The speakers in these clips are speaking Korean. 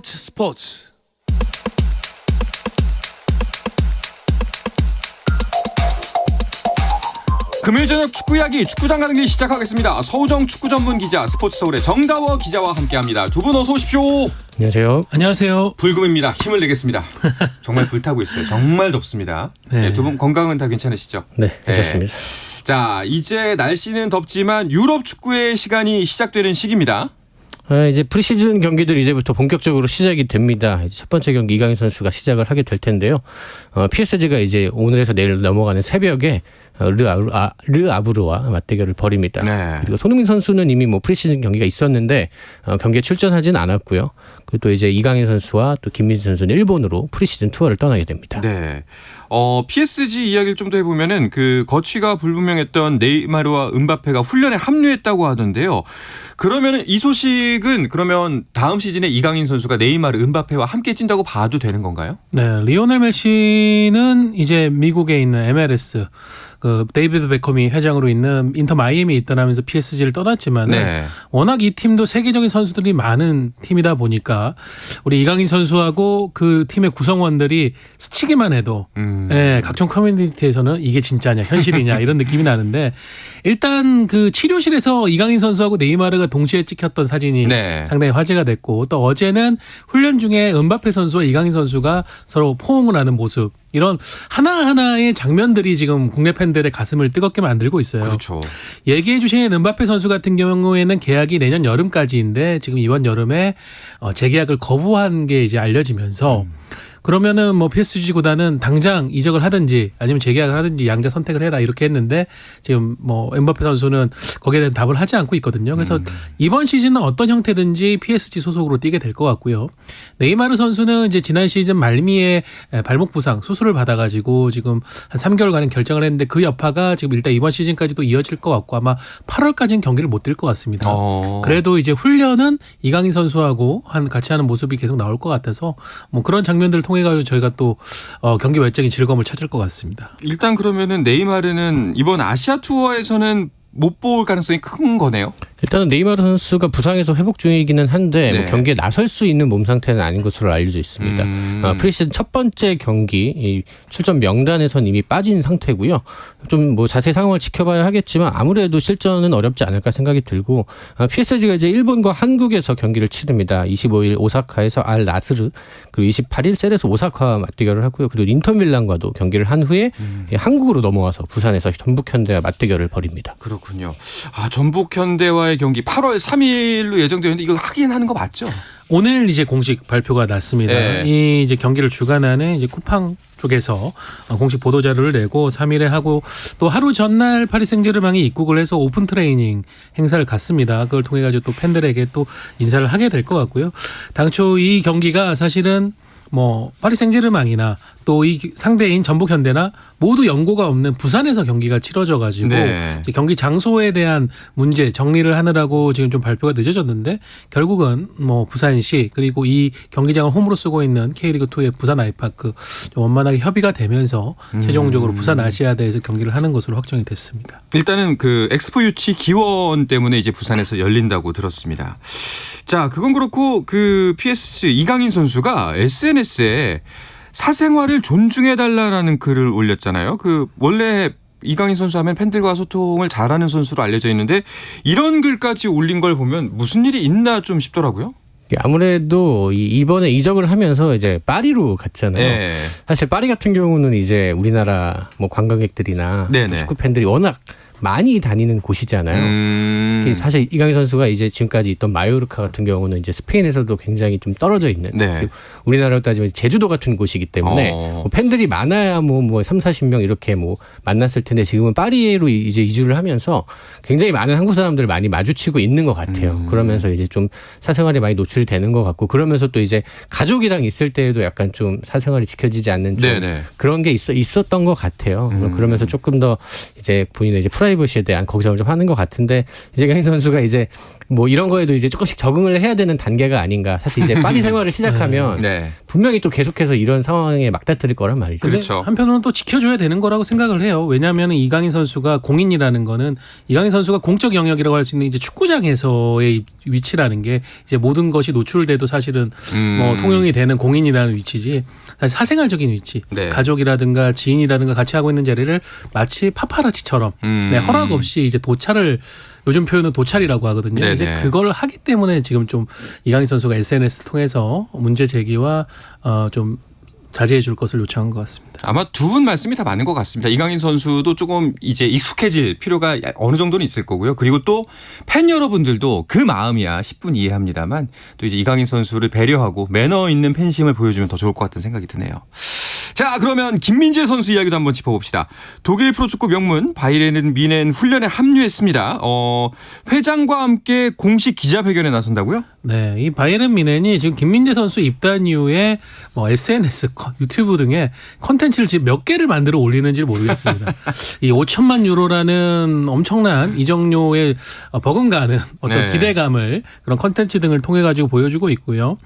스포츠 스포츠 금요일 저녁 축구 이야기 축구장 가는 길 시작하겠습니다. 서우정 축구 전문 기자 스포츠 서울의 정다워 기자와 함께합니다. 두 분 어서 오십시오. 안녕하세요. 안녕하세요. 불금입니다. 힘을 내겠습니다. 정말 불타고 있어요. 정말 덥습니다. 네. 두분 건강은 다 괜찮으시죠? 네, 괜찮습니다. 자, 이제 날씨는 덥지만 유럽 축구의 시간이 시작되는 시기입니다. 아, 이제 프리시즌 경기들 이제부터 본격적으로 시작이 됩니다. 첫 번째 경기 이강인 선수가 시작을 하게 될 텐데요. 어, PSG가 이제 오늘에서 내일 넘어가는 새벽에 어, 르, 아브, 아, 르 아브르와 맞대결을 벌입니다. 네. 그리고 손흥민 선수는 이미 뭐 프리시즌 경기가 있었는데 어, 경기에 출전하진 않았고요. 그리고 또 이제 이강인 선수와 또 김민수 선수는 일본으로 프리시즌 투어를 떠나게 됩니다. 네. 어, PSG 이야기를 좀 더 해보면은 그 거취가 불분명했던 네이마르와 은바페가 훈련에 합류했다고 하던데요. 그러면은 이 소식은 그러면 다음 시즌에 이강인 선수가 네이마르, 은바페와 함께 뛴다고 봐도 되는 건가요? 네, 리오넬 메시는 이제 미국에 있는 MLS 그 데이비드 베컴이 회장으로 있는 인터 마이애미 있다라면서 PSG를 떠났지만 은 네. 워낙 이 팀도 세계적인 선수들이 많은 팀이다 보니까 우리 이강인 선수하고 그 팀의 구성원들이 스치기만 해도 음. 예, 각종 커뮤니티에서는 이게 진짜냐 현실이냐 이런 느낌이 나는데 일단 그 치료실에서 이강인 선수하고 네이마르가 동시에 찍혔던 사진이 네. 상당히 화제가 됐고 또 어제는 훈련 중에 은바페 선수와 이강인 선수가 서로 포옹을 하는 모습 이런 하나하나의 장면들이 지금 국내 팬들의 가슴을 뜨겁게 만들고 있어요. 그렇죠. 얘기해 주신 은바페 선수 같은 경우에는 계약이 내년 여름까지인데 지금 이번 여름에 어, 재계약을 거부한 게 이제 알려지면서 그러면은 뭐 PSG보다는 당장 이적을 하든지 아니면 재계약을 하든지 양자 선택을 해라 이렇게 했는데 지금 뭐 엠바페 선수는 거기에 대한 답을 하지 않고 있거든요. 그래서 이번 시즌은 어떤 형태든지 PSG 소속으로 뛰게 될 것 같고요. 네이마르 선수는 이제 지난 시즌 말미에 발목 부상 수술을 받아가지고 지금 한 3개월간은 결정을 했는데 그 여파가 지금 일단 이번 시즌까지도 이어질 것 같고 아마 8월까지는 경기를 못 뛸 것 같습니다. 어. 그래도 이제 훈련은 이강인 선수하고 한 같이 하는 모습이 계속 나올 것 같아서 뭐 그런 장면들을 통해 가지고 저희가 또 어, 경기 외적인 즐거움을 찾을 것 같습니다. 일단 그러면은 네이마르는 이번 아시아 투어에서는 못 볼 가능성이 큰 거네요. 일단은 네이마르 선수가 부상에서 회복 중이기는 한데 네. 뭐 경기에 나설 수 있는 몸 상태는 아닌 것으로 알려져 있습니다. 음. 아, 프리시즌 첫 번째 경기 이 출전 명단에선 이미 빠진 상태고요. 좀 뭐 자세히 상황을 지켜봐야 하겠지만 아무래도 실전은 어렵지 않을까 생각이 들고 아, PSG가 이제 일본과 한국에서 경기를 치릅니다. 25일 오사카에서 알 나스르 그리고 28일 셀에서 오사카와 맞대결을 하고요. 그리고 인터밀란과도 경기를 한 후에 음. 예, 한국으로 넘어와서 부산에서 전북 현대와 맞대결을 벌입니다. 그렇군요. 아, 전북 현대와의 경기 8월 3일로 예정되어 있는데 이거 하긴 하는 거 맞죠? 오늘 이제 공식 발표가 났습니다. 네. 이 이제 경기를 주관하는 이제 쿠팡 쪽에서 어, 공식 보도 자료를 내고 3일에 하고 또 하루 전날 파리 생제르맹이 입국을 해서 오픈 트레이닝 행사를 갔습니다. 그걸 통해 가지고 또 팬들에게 또 인사를 하게 될 것 같고요. 당초 이 경기가 사실은 뭐 파리 생제르맹이나 또 이 상대인 전북 현대나 모두 연고가 없는 부산에서 경기가 치러져 가지고 네. 이제 경기 장소에 대한 문제 정리를 하느라고 지금 좀 발표가 늦어졌는데 결국은 뭐 부산시 그리고 이 경기장을 홈으로 쓰고 있는 K리그 2의 부산 아이파크 좀 원만하게 협의가 되면서 음. 최종적으로 부산 아시아대에서 경기를 하는 것으로 확정이 됐습니다. 일단은 그 엑스포 유치 기원 때문에 이제 부산에서 열린다고 들었습니다. 자, 그건 그렇고 그 PSG 이강인 선수가 SNS에 사생활을 존중해 달라라는 글을 올렸잖아요. 그 원래 이강인 선수 하면 팬들과 소통을 잘하는 선수로 알려져 있는데 이런 글까지 올린 걸 보면 무슨 일이 있나 좀 싶더라고요. 아무래도 이- 이번에 이적을 하면서 이제 파리로 갔잖아요. 네. 사실 파리 같은 경우는 이제 우리나라 뭐 관광객들이나 네네. 축구 팬들이 워낙 많이 다니는 곳이잖아요. 음. 특히 사실 이강인 선수가 이제 지금까지 있던 마요르카 같은 경우는 이제 스페인에서도 굉장히 좀 떨어져 있는 네. 우리나라로 따지면 제주도 같은 곳이기 때문에 어. 뭐 팬들이 많아야 뭐, 뭐 3, 40명 이렇게 뭐 만났을 텐데 지금은 파리로 이제 이주를 하면서 굉장히 많은 한국 사람들을 많이 마주치고 있는 것 같아요. 음. 그러면서 이제 좀 사생활이 많이 노출이 되는 것 같고 그러면서 또 이제 가족이랑 있을 때에도 약간 좀 사생활이 지켜지지 않는 좀. 그런 게 있어 있었던 것 같아요. 음. 그러면서 조금 더 이제 본인의 이제 프라이 프라이버시에 대한 걱정을 좀 하는 것 같은데 이재강 선수가 이제 뭐 이런 거에도 이제 조금씩 적응을 해야 되는 단계가 아닌가. 사실 이제 파리 생활을 시작하면 네. 분명히 또 계속해서 이런 상황에 막다트릴 거란 말이죠. 그렇죠. 한편으로는 또 지켜줘야 되는 거라고 생각을 해요. 왜냐하면 이강인 선수가 공인이라는 거는 이강인 선수가 공적 영역이라고 할 수 있는 이제 축구장에서의 위치라는 게 이제 모든 것이 노출돼도 사실은 음. 뭐 통용이 되는 공인이라는 위치지 사실 사생활적인 위치 네. 가족이라든가 지인이라든가 같이 하고 있는 자리를 마치 파파라치처럼 음. 네, 허락 없이 이제 도찰을 요즘 표현은 도찰이라고 하거든요. 네네. 이제 그걸 하기 때문에 지금 좀 이강인 선수가 SNS 를 통해서 문제 제기와 어좀 자제해 줄 것을 요청한 것 같습니다. 아마 두 분 말씀이 다 맞는 것 같습니다. 이강인 선수도 조금 이제 익숙해질 필요가 어느 정도는 있을 거고요. 그리고 또 팬 여러분들도 그 마음이야 10분 이해합니다만 또 이제 이강인 선수를 배려하고 매너 있는 팬심을 보여주면 더 좋을 것 같은 생각이 드네요. 자 그러면 김민재 선수 이야기도 한번 짚어봅시다. 독일 프로축구 명문 바이에른 미넨 훈련에 합류했습니다. 어, 회장과 함께 공식 기자회견에 나선다고요? 네, 이 바이에른 미넨이 지금 김민재 선수 입단 이후에 뭐 SNS, 커- 유튜브 등의 컨텐츠를 지금 몇 개를 만들어 올리는지 모르겠습니다. 이 5천만 유로라는 엄청난 이정료의 어, 버금가는 어떤 네. 기대감을 그런 컨텐츠 등을 통해 가지고 보여주고 있고요.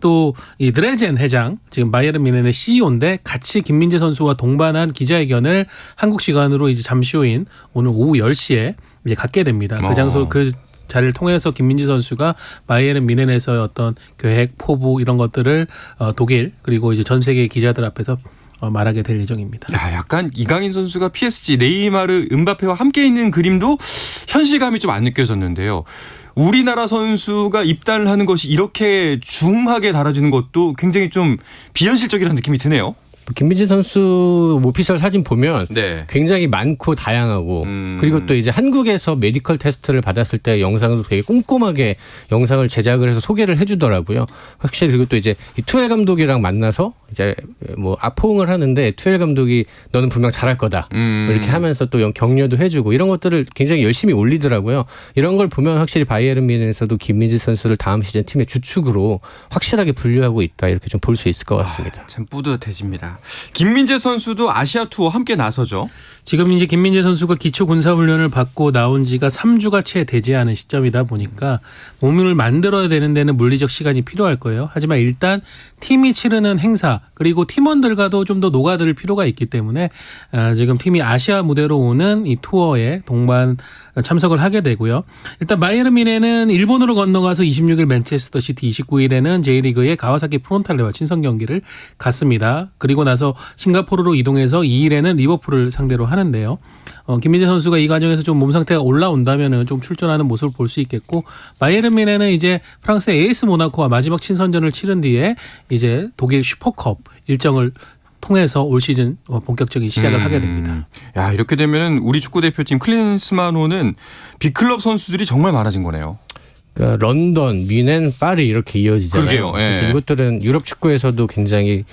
또 이 드레젠 회장 지금 바이에른 미넨의 CEO인데 같이 김민재 선수와 동반한 기자회견을 한국 시간으로 이제 잠시 후인 오늘 오후 10시에 이제 갖게 됩니다. 어. 그 장소 그 자리를 통해서 김민지 선수가 바이에른 미넨에서의 어떤 계획, 포부 이런 것들을 어, 독일 그리고 이제 전 세계 기자들 앞에서 어, 말하게 될 예정입니다. 야, 약간 이강인 선수가 PSG 네이마르 은바페와 함께 있는 그림도 현실감이 좀 안 느껴졌는데요. 우리나라 선수가 입단을 하는 것이 이렇게 중하게 달아지는 것도 굉장히 좀 비현실적이라는 느낌이 드네요. 김민재 선수 오피셜 사진 보면 네. 굉장히 많고 다양하고 음. 그리고 또 이제 한국에서 메디컬 테스트를 받았을 때 영상도 되게 꼼꼼하게 영상을 제작을 해서 소개를 해주더라고요. 확실히 그리고 또 이제 이 투엘 감독이랑 만나서 이제 뭐 아포응을 하는데 투엘 감독이 너는 분명 잘할 거다 음. 이렇게 하면서 또 영- 격려도 해주고 이런 것들을 굉장히 열심히 올리더라고요. 이런 걸 보면 확실히 바이에른 미넨에서도 김민재 선수를 다음 시즌 팀의 주축으로 확실하게 분류하고 있다 이렇게 좀 볼 수 있을 것 같습니다. 참 뿌듯해집니다. 김민재 선수도 아시아 투어 함께 나서죠. 지금 이제 김민재 선수가 기초 군사 훈련을 받고 나온 지가 3주가 채 되지 않은 시점이다 보니까 몸을 만들어야 되는 데는 물리적 시간이 필요할 거예요. 하지만 일단 팀이 치르는 행사 그리고 팀원들과도 좀 더 녹아들 필요가 있기 때문에 아, 지금 팀이 아시아 무대로 오는 이 투어에 동반 참석을 하게 되고요. 일단 바이에른 미네는 일본으로 건너가서 26일 맨체스터 시티, 29일에는 J리그의 가와사키 프론탈레와 친선 경기를 갔습니다. 그리고 나서 싱가포르로 이동해서 2일에는 리버풀을 상대로 하는데요. 어, 김민재 선수가 이 과정에서 좀 몸 상태가 올라온다면은 좀 출전하는 모습을 볼 수 있겠고 바이에른 미네는 이제 프랑스 에이스 모나코와 마지막 친선전을 치른 뒤에 이제 독일 슈퍼컵 일정을 통해서 올 시즌 어, 본격적인 시작을 음. 하게 됩니다. 야 이렇게 되면 우리 축구 대표팀 클린스만호는 빅클럽 선수들이 정말 많아진 거네요. 그러니까 런던, 미넨, 파리 이렇게 이어지잖아요. 그러게요. 예. 그래서 이것들은 유럽 축구에서도 굉장히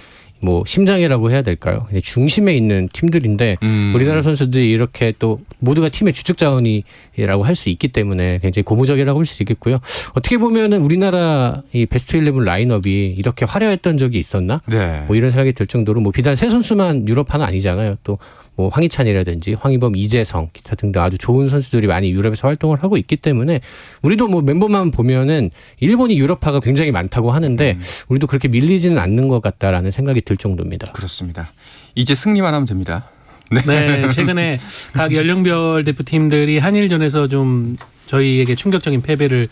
뭐 심장이라고 해야 될까요? 중심에 있는 팀들인데 음. 우리나라 선수들이 이렇게 또 모두가 팀의 주축 자원이라고 할 수 있기 때문에 굉장히 고무적이라고 할 수 있겠고요. 어떻게 보면은 우리나라 이 베스트 11 라인업이 이렇게 화려했던 적이 있었나? 네. 뭐 이런 생각이 들 정도로 뭐 비단 세 선수만 유럽파는 아니잖아요. 또 뭐 황희찬이라든지 황희범, 이재성 기타 등등 아주 좋은 선수들이 많이 유럽에서 활동을 하고 있기 때문에 우리도 뭐 멤버만 보면은 일본이 유럽파가 굉장히 많다고 하는데 음. 우리도 그렇게 밀리지는 않는 것 같다라는 생각이 들 정도입니다. 그렇습니다. 이제 승리만 하면 됩니다. 네, 최근에 각 연령별 대표팀들이 한일전에서 좀 저희에게 충격적인 패배를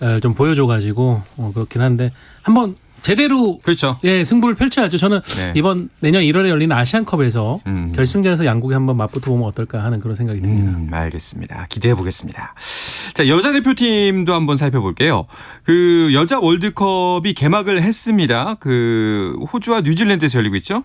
어, 좀 보여줘가지고 어, 그렇긴 한데 한번 제대로 그렇죠. 예 승부를 펼쳐야죠. 저는 네. 이번 내년 1월에 열리는 아시안컵에서 음. 결승전에서 양국이 한번 맞붙어 보면 어떨까 하는 그런 생각이 듭니다. 음, 알겠습니다. 기대해 보겠습니다. 자, 여자 대표팀도 한번 살펴볼게요. 그 여자 월드컵이 개막을 했습니다. 그 호주와 뉴질랜드에서 열리고 있죠?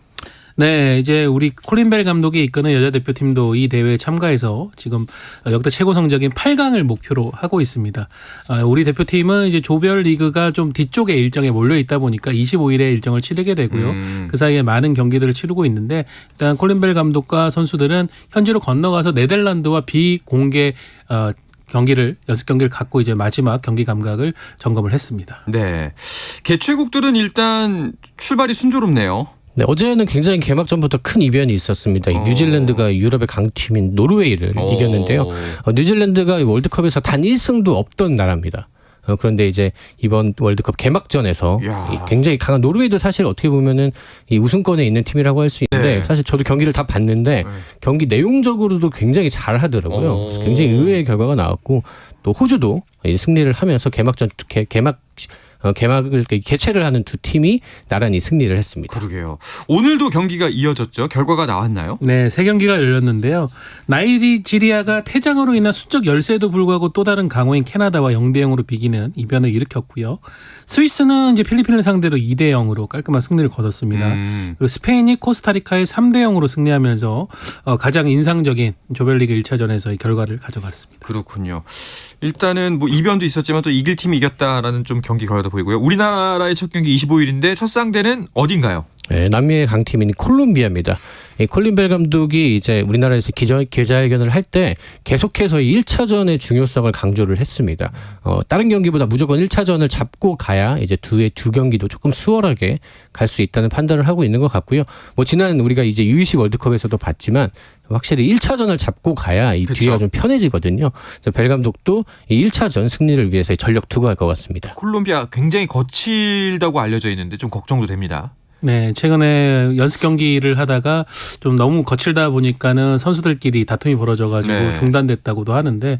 네, 이제 우리 콜린 벨 감독이 이끄는 여자 대표팀도 이 대회에 참가해서 지금 역대 최고 성적인 8강을 목표로 하고 있습니다. 아, 우리 대표팀은 이제 조별 리그가 좀 뒤쪽에 일정에 몰려 있다 보니까 25일에 일정을 치르게 되고요. 음. 그 사이에 많은 경기들을 치르고 있는데 일단 콜린 벨 감독과 선수들은 현지로 건너가서 네덜란드와 비공개 어, 경기를 연습 경기를 갖고 이제 마지막 경기 감각을 점검을 했습니다. 네. 개최국들은 일단 출발이 순조롭네요. 네, 어제는 굉장히 개막 전부터 큰 이변이 있었습니다. 이 어. 뉴질랜드가 유럽의 강팀인 노르웨이를 어. 이겼는데요. 어, 뉴질랜드가 이 월드컵에서 단 1승도 없던 나라입니다. 어, 그런데 이제 이번 월드컵 개막전에서 야. 이 굉장히 강한 노르웨이도 사실 어떻게 보면은 이 우승권에 있는 팀이라고 할 수 있는데 네. 사실 저도 경기를 다 봤는데 네. 경기 내용적으로도 굉장히 잘 하더라고요. 어. 굉장히 의외의 결과가 나왔고 또 호주도 이 승리를 하면서 개막전 개, 개막 어, 개막을 개최를 하는 두 팀이 나란히 승리를 했습니다. 그러게요. 오늘도 경기가 이어졌죠. 결과가 나왔나요? 네, 세 경기가 열렸는데요. 나이지리아가 퇴장으로 인한 수적 열세에도 불구하고 또 다른 강호인 캐나다와 0대 0으로 비기는 이변을 일으켰고요. 스위스는 이제 필리핀을 상대로 2대 0으로 깔끔한 승리를 거뒀습니다. 음. 그리고 스페인이 코스타리카에 3대 0으로 승리하면서 어, 가장 인상적인 조별리그 1차전에서의 결과를 가져갔습니다. 그렇군요. 일단은 뭐 이변도 있었지만 또 이길 팀이 이겼다라는 좀 경기 결과 도 보이고요. 우리나라의 첫 경기 25일인데 첫 상대는 어딘가요? 네, 남미의 강팀인 콜롬비아입니다. 이 콜린 벨 감독이 이제 우리나라에서 기자, 기자회견을 할 때 계속해서 이 1차전의 중요성을 강조를 했습니다. 어, 다른 경기보다 무조건 1차전을 잡고 가야 이제 두의 두 경기도 조금 수월하게 갈 수 있다는 판단을 하고 있는 것 같고요. 뭐 지난 우리가 이제 U20 월드컵에서도 봤지만 확실히 1차전을 잡고 가야 이 그쵸. 뒤가 좀 편해지거든요. 벨 감독도 이 1차전 승리를 위해서 전력 투구할 것 같습니다. 콜롬비아 굉장히 거칠다고 알려져 있는데 좀 걱정도 됩니다. 네, 최근에 연습 경기를 하다가 좀 너무 거칠다 보니까는 선수들끼리 다툼이 벌어져가지고 네. 중단됐다고도 하는데,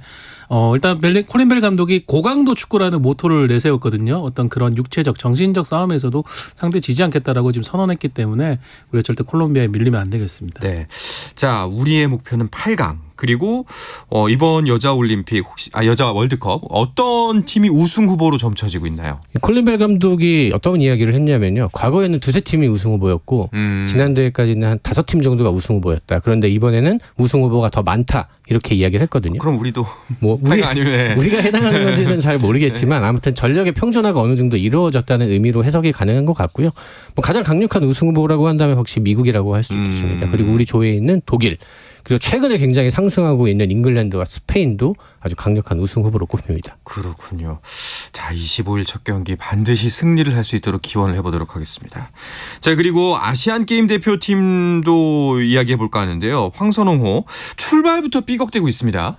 어, 일단 벨리, 콜린 벨 감독이 고강도 축구라는 모토를 내세웠거든요. 어떤 그런 육체적, 정신적 싸움에서도 상대 지지 않겠다라고 지금 선언했기 때문에 우리가 절대 콜롬비아에 밀리면 안 되겠습니다. 네. 자, 우리의 목표는 8강. 그리고 어, 이번 여자 올림픽 혹시 아 여자 월드컵 어떤 팀이 우승 후보로 점쳐지고 있나요? 콜린 벨 감독이 어떤 이야기를 했냐면요. 과거에는 두세 팀이 우승 후보였고 음. 지난 대회까지는 한 다섯 팀 정도가 우승 후보였다. 그런데 이번에는 우승 후보가 더 많다. 이렇게 이야기를 했거든요. 그럼 우리도 뭐 우리, 8강 아니면 네. 우리가 해당하는 건지는 잘 모르겠지만 아무튼 전력의 평준화가 어느 정도 이루어졌다는 의미로 해석이 가능한 것 같고요. 뭐 가장 강력한 우승 후보라고 한다면 혹시 미국이라고 할수 음. 있겠습니다. 그리고 우리 조에 있는 독일 그리고 최근에 굉장히 상승하고 있는 잉글랜드와 스페인도 아주 강력한 우승 후보로 꼽힙니다. 그렇군요. 자, 25일 첫 경기 반드시 승리를 할 수 있도록 기원을 해보도록 하겠습니다. 자, 그리고 아시안 게임 대표팀도 이야기해 볼까 하는데요. 황선홍호 출발부터 삐걱대고 있습니다.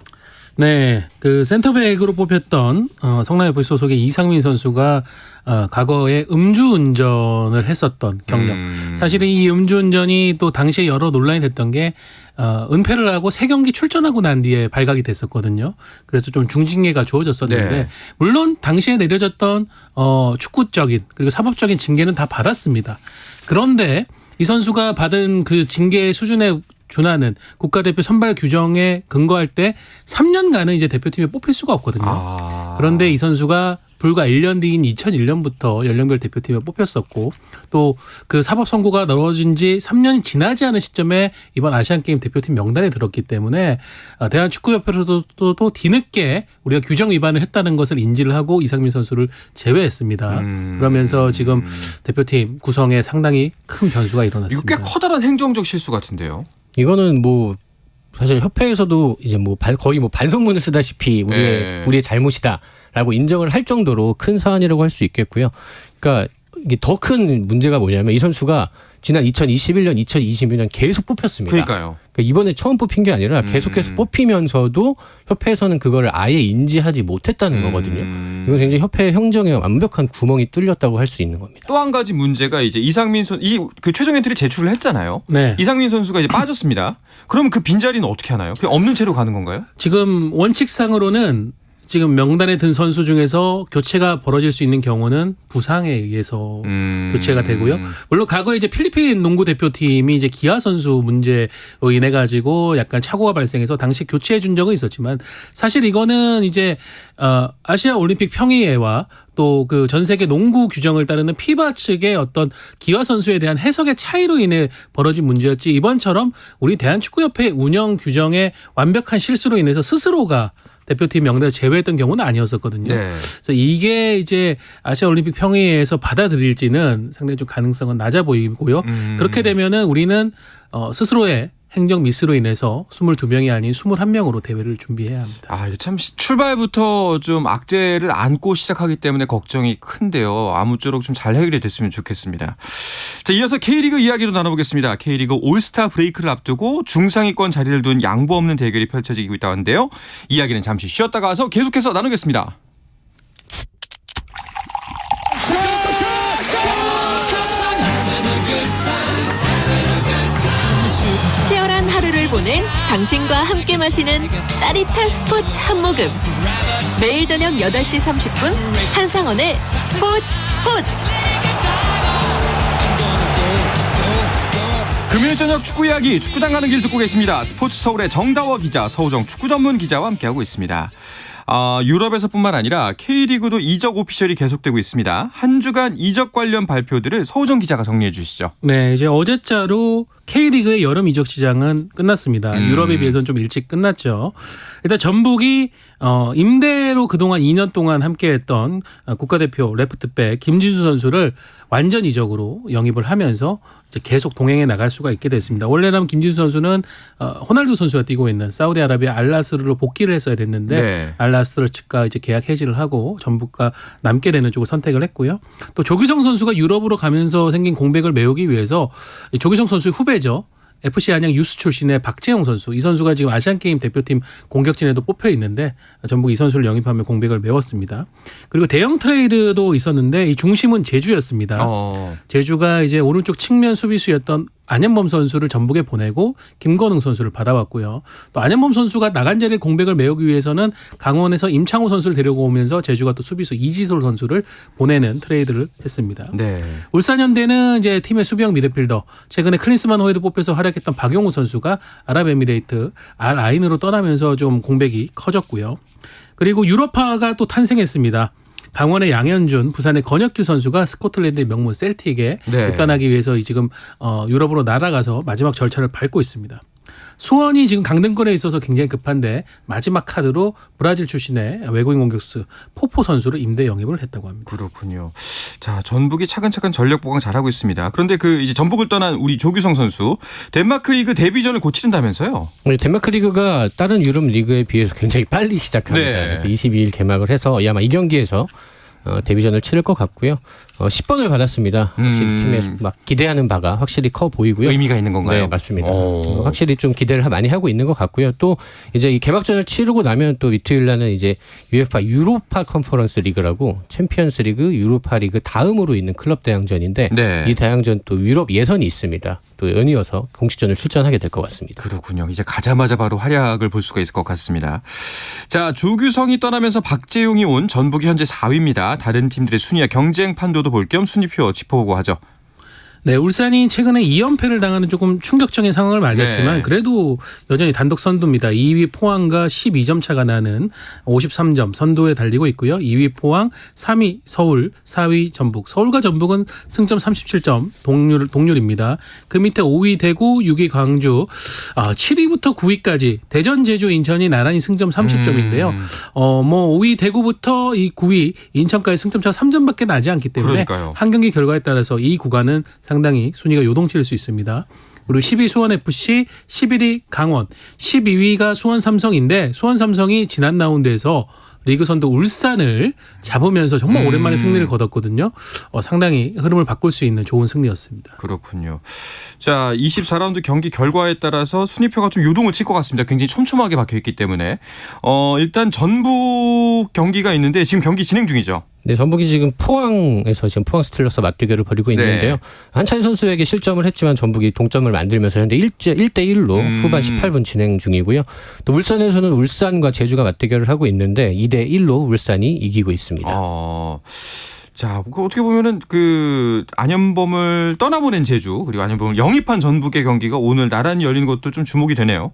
네, 그 센터백으로 뽑혔던 어, 성남FC 소속의 이상민 선수가 어, 과거에 음주운전을 했었던 경력. 음. 사실은 이 음주운전이 또 당시에 여러 논란이 됐던 게 어, 은폐를 하고 세 경기 출전하고 난 뒤에 발각이 됐었거든요. 그래서 좀 중징계가 주어졌었는데 네. 물론 당시에 내려졌던 어, 축구적인 그리고 사법적인 징계는 다 받았습니다. 그런데 이 선수가 받은 그 징계 수준에 준하는 국가대표 선발 규정에 근거할 때 3년간은 이제 대표팀에 뽑힐 수가 없거든요. 아. 그런데 이 선수가 불과 1년 뒤인 2001년부터 연령별 대표팀에 뽑혔었고 또 그 사법 선고가 넣어진 지 3년이 지나지 않은 시점에 이번 아시안 게임 대표팀 명단에 들었기 때문에 어, 대한 축구협회로도 또, 또 뒤늦게 우리가 규정 위반을 했다는 것을 인지를 하고 이상민 선수를 제외했습니다. 음. 그러면서 지금 대표팀 구성에 상당히 큰 변수가 일어났습니다. 꽤 커다란 행정적 실수 같은데요. 이거는 뭐 사실 협회에서도 이제 뭐 반- 거의 뭐 반성문을 쓰다시피 우리의 네. 우리의 잘못이다라고 인정을 할 정도로 큰 사안이라고 할 수 있겠고요. 그러니까 이게 더 큰 문제가 뭐냐면 이 선수가 지난 2021년, 2022년 계속 뽑혔습니다. 그러니까요. 그러니까 이번에 처음 뽑힌 게 아니라 계속해서 음. 뽑히면서도 협회에서는 그거를 아예 인지하지 못했다는 거거든요. 음. 이건 굉장히 협회 행정에 완벽한 구멍이 뚫렸다고 할 수 있는 겁니다. 또 한 가지 문제가 이제 이상민 선이그 최종 엔트리 제출을 했잖아요. 네. 이상민 선수가 이제 빠졌습니다. 그러면 그 빈자리는 어떻게 하나요? 그냥 없는 채로 가는 건가요? 지금 원칙상으로는 지금 명단에 든 선수 중에서 교체가 벌어질 수 있는 경우는 부상에 의해서 음. 교체가 되고요. 물론 과거에 이제 필리핀 농구 대표팀이 이제 기아 선수 문제로 인해 가지고 약간 착오가 발생해서 당시 교체해 준 적은 있었지만 사실 이거는 이제 어 아시아 올림픽 평의회와 또 그 전 세계 농구 규정을 따르는 피바 측의 어떤 기아 선수에 대한 해석의 차이로 인해 벌어진 문제였지 이번처럼 우리 대한축구협회 운영 규정의 완벽한 실수로 인해서 스스로가 대표팀 명단에 제외했던 경우는 아니었었거든요. 네. 그래서 이게 이제 아시아 올림픽 평의회에서 받아들일지는 상당히 좀 가능성은 낮아 보이고요. 음. 그렇게 되면은 우리는 어, 스스로의 행정 미스로 인해서 22명이 아닌 21명으로 대회를 준비해야 합니다. 아, 참 시- 출발부터 좀 악재를 안고 시작하기 때문에 걱정이 큰데요. 아무쪼록 좀 잘 해결이 됐으면 좋겠습니다. 자, 이어서 K리그 이야기도 나눠보겠습니다. K리그 올스타 브레이크를 앞두고 중상위권 자리를 둔 양보 없는 대결이 펼쳐지고 있다는데요. 이야기는 잠시 쉬었다가 와서 계속해서 나누겠습니다. 보낸 당신과 함께 마시는 짜릿한 스포츠 한 모금. 매일 저녁 8시 30분 한상원의 스포츠 스포츠. 금요일 저녁 축구 이야기 축구장 가는 길 듣고 계십니다. 스포츠 서울의 정다워 기자, 서우정 축구 전문 기자와 함께하고 있습니다. 아, 유럽에서뿐만 아니라 K리그도 이적 오피셜이 계속되고 있습니다. 한 주간 이적 관련 발표들을 서우정 기자가 정리해 주시죠. 네, 이제 어제자로 K리그의 여름 이적 시장은 끝났습니다. 음. 유럽에 비해서는 좀 일찍 끝났죠. 일단 전북이 어 임대로 그동안 2년 동안 함께했던 어, 국가대표 레프트백 김진수 선수를 완전 이적으로 영입을 하면서 이제 계속 동행해 나갈 수가 있게 됐습니다. 원래라면 김진수 선수는 어, 호날두 선수가 뛰고 있는 사우디아라비아 알라스르로 복귀를 했어야 됐는데 네. 알라스르 측과 이제 계약 해지를 하고 전북과 남게 되는 쪽을 선택을 했고요. 또 조규성 선수가 유럽으로 가면서 생긴 공백을 메우기 위해서 이 조규성 선수의 후배죠. FC 안양 유스 출신의 박재영 선수 이 선수가 지금 아시안 게임 대표팀 공격진에도 뽑혀 있는데 전북 이 선수를 영입하며 공백을 메웠습니다. 그리고 대형 트레이드도 있었는데 이 중심은 제주였습니다. 어. 제주가 이제 오른쪽 측면 수비수였던 안현범 선수를 전북에 보내고 김건웅 선수를 받아왔고요. 또 안현범 선수가 나간 자리에 공백을 메우기 위해서는 강원에서 임창호 선수를 데려고 오면서 제주가 또 수비수 이지솔 선수를 보내는 트레이드를 했습니다. 네. 울산현대는 이제 팀의 수비형 미드필더 최근에 클린스만 호에도 뽑혀서 활약했던 박용우 선수가 아랍에미레이트 알 아인으로 떠나면서 좀 공백이 커졌고요. 그리고 유럽파가 또 탄생했습니다. 강원의 양현준, 부산의 건혁규 선수가 스코틀랜드의 명문 셀틱에 네. 입단하기 위해서 이 지금 어 유럽으로 날아가서 마지막 절차를 밟고 있습니다. 수원이 지금 강등권에 있어서 굉장히 급한데 마지막 카드로 브라질 출신의 외국인 공격수 포포 선수를 임대 영입을 했다고 합니다. 그렇군요. 자, 전북이 차근차근 전력 보강 잘하고 있습니다. 그런데 그 이제 전북을 떠난 우리 조규성 선수 덴마크 리그 데뷔전을 곧 치른다면서요? 네, 덴마크 리그가 다른 유럽 리그에 비해서 굉장히 빨리 시작합니다. 네. 그래서 22일 개막을 해서 아마 이 경기에서 어, 데뷔전을 치를 것 같고요. 어, 10번을 받았습니다. 확실히 음. 팀에 막 기대하는 바가 확실히 커 보이고요. 의미가 있는 건가요? 네, 맞습니다. 오. 어, 확실히 좀 기대를 많이 하고 있는 것 같고요. 또 이제 이 개막전을 치르고 나면 또 이틀 날은 이제 UEFA 유로파 컨퍼런스 리그라고 챔피언스 리그, 유로파 리그 다음으로 있는 클럽 대항전인데 네. 이 대항전 또 유럽 예선이 있습니다. 또 연이어서 공식전을 출전하게 될 것 같습니다. 그렇군요. 이제 가자마자 바로 활약을 볼 수가 있을 것 같습니다. 자, 조규성이 떠나면서 박재용이 온 전북이 현재 4위입니다. 다른 팀들의 순위와 경쟁 판도도 볼 겸 순위표 짚어보고 하죠. 네, 울산이 최근에 2연패를 당하는 조금 충격적인 상황을 맞았지만 네. 그래도 여전히 단독 선두입니다. 2위 포항과 12점 차가 나는 53점 선두에 달리고 있고요. 2위 포항, 3위 서울, 4위 전북. 서울과 전북은 승점 37점 동률 동률입니다. 그 밑에 5위 대구, 6위 광주, 아, 7위부터 9위까지 대전, 제주, 인천이 나란히 승점 30점인데요. 음. 어, 뭐 5위 대구부터 이 9위 인천까지 승점 차가 3점밖에 나지 않기 때문에 그러니까요. 한 경기 결과에 따라서 이 구간은 상 당히 순위가 요동칠 수 있습니다. 그리고 10위 수원 FC, 11위 강원, 12위가 수원 삼성인데 수원 삼성이 지난 라운드에서 리그 선두 울산을 잡으면서 정말 음. 오랜만에 승리를 거뒀거든요. 어, 상당히 흐름을 바꿀 수 있는 좋은 승리였습니다. 그렇군요. 자, 24라운드 경기 결과에 따라서 순위표가 좀 요동을 칠 것 같습니다. 굉장히 촘촘하게 박혀 있기 때문에. 어, 일단 전북 경기가 있는데 지금 경기 진행 중이죠. 네, 전북이 지금 포항에서 지금 포항 스틸러스 맞대결을 벌이고 네. 있는데요. 한찬희 선수에게 실점을 했지만 전북이 동점을 만들면서 현재 1대 1로 음. 후반 18분 진행 중이고요. 또 울산에서는 울산과 제주가 맞대결을 하고 있는데 2대 1로 울산이 이기고 있습니다. 어. 자, 그 어떻게 보면은 그 안현범을 떠나보낸 제주 그리고 안현범을 영입한 전북의 경기가 오늘 나란히 열리는 것도 좀 주목이 되네요.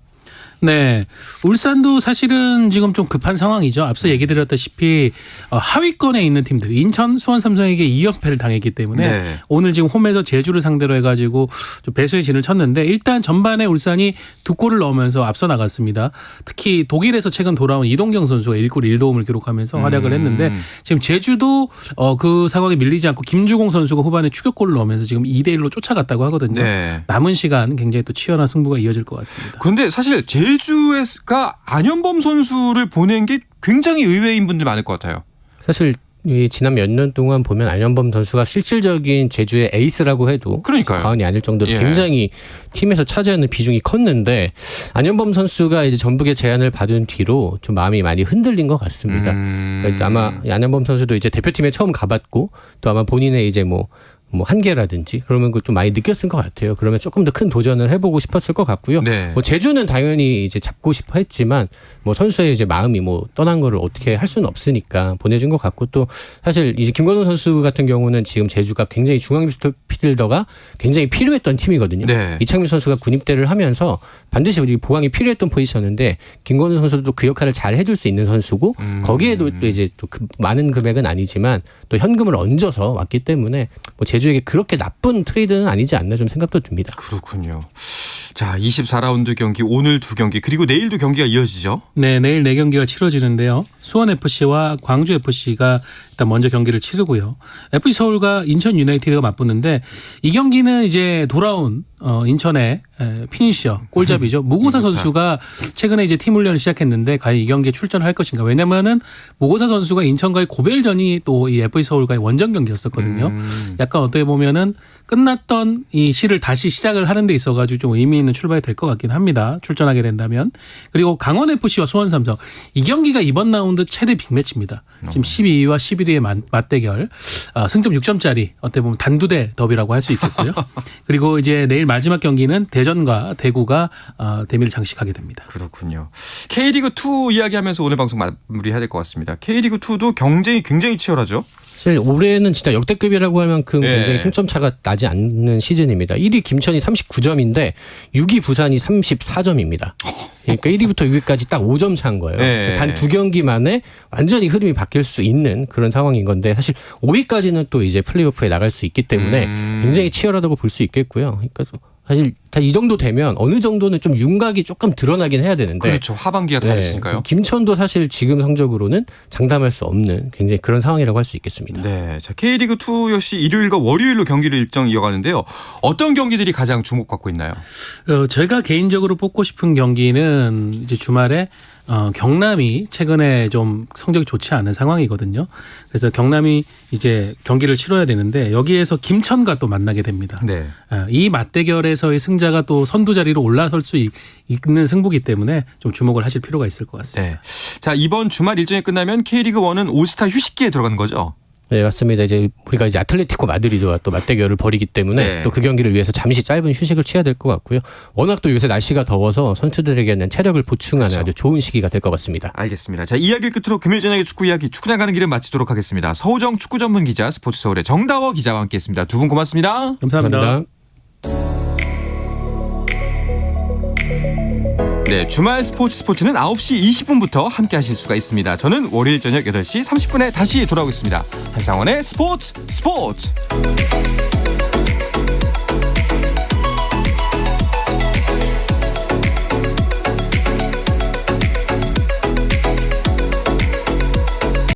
네. 울산도 사실은 지금 좀 급한 상황이죠. 앞서 얘기 드렸다시피 어, 하위권에 있는 팀들 인천, 수원, 삼성에게 2연패를 당했기 때문에 네. 오늘 지금 홈에서 제주를 상대로 해가지고 좀 배수의 진을 쳤는데 일단 전반에 울산이 두 골을 넣으면서 앞서 나갔습니다. 특히 독일에서 최근 돌아온 이동경 선수가 1골 1도움을 기록하면서 활약을 음. 했는데 지금 제주도 어, 그 상황에 밀리지 않고 김주공 선수가 후반에 추격골을 넣으면서 지금 2대 1로 쫓아갔다고 하거든요. 네. 남은 시간 굉장히 또 치열한 승부가 이어질 것 같습니다. 그런데 사실 제 주가 안현범 선수를 보낸 게 굉장히 의외인 분들 많을 것 같아요. 사실 이 지난 몇 년 동안 보면 안현범 선수가 실질적인 제주의 에이스라고 해도 그러니까요. 과언이 아닐 정도로 예. 굉장히 팀에서 차지하는 비중이 컸는데 안현범 선수가 이제 전북의 제안을 받은 뒤로 좀 마음이 많이 흔들린 것 같습니다. 음. 그러니까 아마 안현범 선수도 이제 대표팀에 처음 가봤고 또 아마 본인의 이제 뭐 뭐 한계라든지 그러면 그걸 좀 많이 느꼈을 것 같아요. 그러면 조금 더 큰 도전을 해보고 싶었을 것 같고요. 네. 뭐 제주는 당연히 이제 잡고 싶어 했지만 뭐 선수의 이제 마음이 뭐 떠난 거를 어떻게 할 수는 없으니까 보내준 것 같고 또 사실 이제 김건우 선수 같은 경우는 지금 제주가 굉장히 중앙 미드필더가 굉장히 필요했던 팀이거든요. 네. 이창민 선수가 군입대를 하면서 반드시 우리 보강이 필요했던 포지션인데 김건우 선수도 그 역할을 잘 해줄 수 있는 선수고 음. 거기에도 또 이제 또 그 많은 금액은 아니지만 또 현금을 얹어서 왔기 때문에 뭐 제주에게 그렇게 나쁜 트레이드는 아니지 않나 좀 생각도 듭니다. 그렇군요. 자, 24라운드 경기 오늘 두 경기 그리고 내일도 경기가 이어지죠. 네, 내일 네 경기가 치러지는데요. 수원 FC와 광주 FC가 일단 먼저 경기를 치르고요. FC 서울과 인천 유나이티드가 맞붙는데 이 경기는 이제 돌아온 어 인천의 에, 피니셔 골잡이죠. 무고사 무고사. 선수가 최근에 이제 팀 훈련을 시작했는데 과연 이 경기에 출전할 것인가? 왜냐면은 무고사 선수가 인천과의 고별전이 또 이 FC 서울과의 원정 경기였었거든요. 음. 약간 어떻게 보면은 끝났던 이 시를 다시 시작을 하는 데 있어 가지고 좀 의미 있는 출발이 될 것 같긴 합니다. 출전하게 된다면. 그리고 강원 FC와 수원 삼성 이 경기가 이번 라운드 최대 빅매치입니다. 지금 12위와 11위의 맞, 맞대결. 아, 승점 6점짜리 어떻게 보면 단두대 더비라고 할 수 있겠고요. 그리고 이제 내일 마지막 경기는 대전과 대구가 아, 대미를 장식하게 됩니다. 그렇군요. K리그 2 이야기하면서 오늘 방송 마무리해야 될 것 같습니다. K리그 2도 경쟁이 굉장히 치열하죠. 사실 올해는 진짜 역대급이라고 할 만큼 네. 굉장히 승점 차가 나지 않는 시즌입니다. 1위 김천이 39점인데 6위 부산이 34점입니다. 그러니까 1위부터 6위까지 딱 5점 차인 거예요. 네. 단두 경기 만에 완전히 흐름이 바뀔 수 있는 그런 상황인 건데 사실 5위까지는 또 이제 플레이오프에 나갈 수 있기 때문에 음. 굉장히 치열하다고 볼 수 있겠고요. 그러니까 사실 다 이 정도 되면 어느 정도는 좀 윤곽이 조금 드러나긴 해야 되는데 그렇죠. 하반기가 다 네, 있으니까요. 김천도 사실 지금 성적으로는 장담할 수 없는 굉장히 그런 상황이라고 할 수 있겠습니다. 네. 자, K리그 2 역시 일요일과 월요일로 경기를 일정 이어가는데요. 어떤 경기들이 가장 주목받고 있나요? 어, 제가 개인적으로 뽑고 싶은 경기는 이제 주말에 어, 경남이 최근에 좀 성적이 좋지 않은 상황이거든요. 그래서 경남이 이제 경기를 치러야 되는데 여기에서 김천과 또 만나게 됩니다. 네. 아, 이 맞대결에서의 승자가 또 선두 자리로 올라설 수 있- 있는 승부기 때문에 좀 주목을 하실 필요가 있을 것 같습니다. 네. 자, 이번 주말 일정이 끝나면 K리그 1은 올스타 휴식기에 들어가는 거죠. 네 맞습니다. 이제 우리가 이제 아틀레티코 마드리드와 또 맞대결을 벌이기 때문에 네. 또그 경기를 위해서 잠시 짧은 휴식을 취해야 될 것 같고요. 워낙 또 요새 날씨가 더워서 선수들에게는 체력을 보충하는 그렇죠. 아주 좋은 시기가 될 것 같습니다. 알겠습니다. 자, 이야기를 끝으로 금요일 저녁의 축구 이야기 축구장 가는 길을 마치도록 하겠습니다. 서우정 축구 전문 기자 스포츠 서울의 정다워 기자와 함께했습니다. 두 분 고맙습니다. 감사합니다. 네, 주말 스포츠 스포츠는 9시 20분부터 함께 하실 수가 있습니다. 저는 월요일 저녁 8시 30분에 다시 돌아오겠습니다. 한상원의 스포츠 스포츠!